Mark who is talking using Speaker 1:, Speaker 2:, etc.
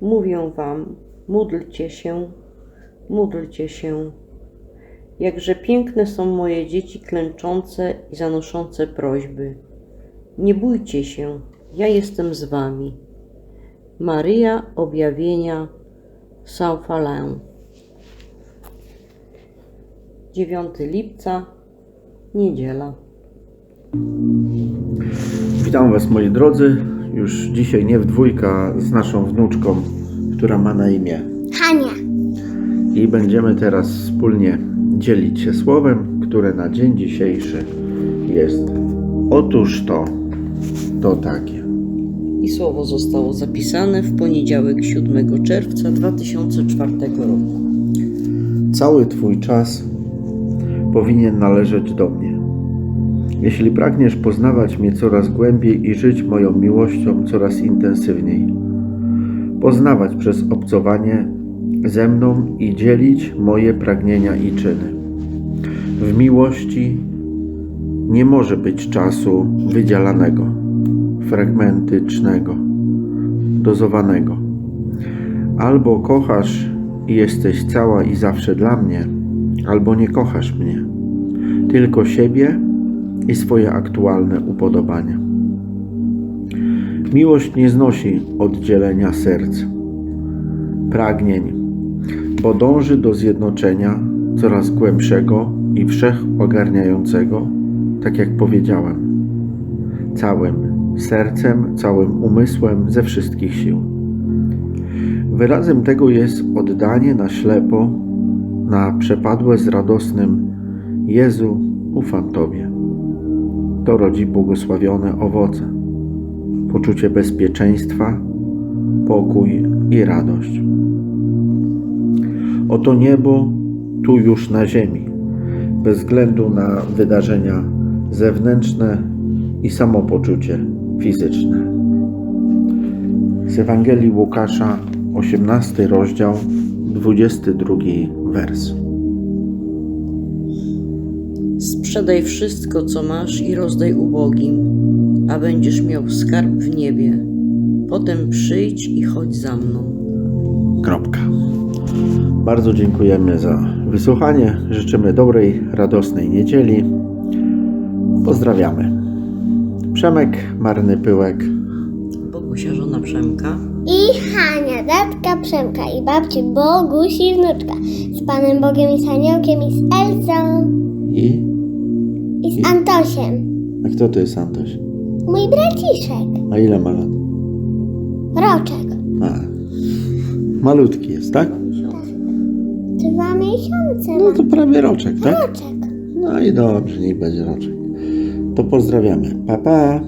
Speaker 1: Mówię wam, módlcie się, módlcie się. Jakże piękne są moje dzieci klęczące i zanoszące prośby. Nie bójcie się, ja jestem z wami. Maryja Objawienia Saint-Falin 9 lipca, niedziela.
Speaker 2: Witam Was moi drodzy. Już dzisiaj nie w dwójka z naszą wnuczką, która ma na imię.
Speaker 3: Hania.
Speaker 2: I będziemy teraz wspólnie dzielić się słowem, które na dzień dzisiejszy jest. Otóż to, to takie.
Speaker 1: I słowo zostało zapisane w poniedziałek 7 czerwca 2004 roku.
Speaker 2: Cały Twój czas powinien należeć do mnie. Jeśli pragniesz poznawać mnie coraz głębiej i żyć moją miłością coraz intensywniej, poznawać przez obcowanie ze mną i dzielić moje pragnienia i czyny. W miłości nie może być czasu wydzielanego, fragmentycznego, dozowanego. Albo kochasz i jesteś cała i zawsze dla mnie, albo nie kochasz mnie, tylko siebie i swoje aktualne upodobania. Miłość nie znosi oddzielenia serc, pragnień, bo dąży do zjednoczenia coraz głębszego i wszechogarniającego, tak jak powiedziałem, całym sercem, całym umysłem, ze wszystkich sił. Wyrazem tego jest oddanie na ślepo, na przepadłe z radosnym Jezu, ufam Tobie. To rodzi błogosławione owoce, poczucie bezpieczeństwa, pokój i radość. Oto niebo tu już na ziemi, bez względu na wydarzenia zewnętrzne i samopoczucie fizyczne. Z Ewangelii Łukasza, 18 rozdział, 22 wers.
Speaker 1: Sprzedaj wszystko, co masz i rozdaj ubogim, a będziesz miał skarb w niebie. Potem przyjdź i chodź za mną.
Speaker 2: Kropka. Bardzo dziękujemy za wysłuchanie. Życzymy dobrej, radosnej niedzieli. Pozdrawiamy. Przemek, Marny Pyłek.
Speaker 1: Bogusia żona Przemka.
Speaker 3: I Hania, datka Przemka i babci Bogusi wnuczka. Z Panem Bogiem i z Aniołkiem i z z Antosiem.
Speaker 2: A kto to jest Antoś?
Speaker 3: Mój braciszek.
Speaker 2: A ile ma lat?
Speaker 3: Roczek.
Speaker 2: A, malutki jest, tak?
Speaker 3: Dwa miesiące
Speaker 2: No
Speaker 3: ma.
Speaker 2: to prawie roczek, tak?
Speaker 3: Roczek.
Speaker 2: No i dobrze, niech będzie roczek. To pozdrawiamy. Pa, pa.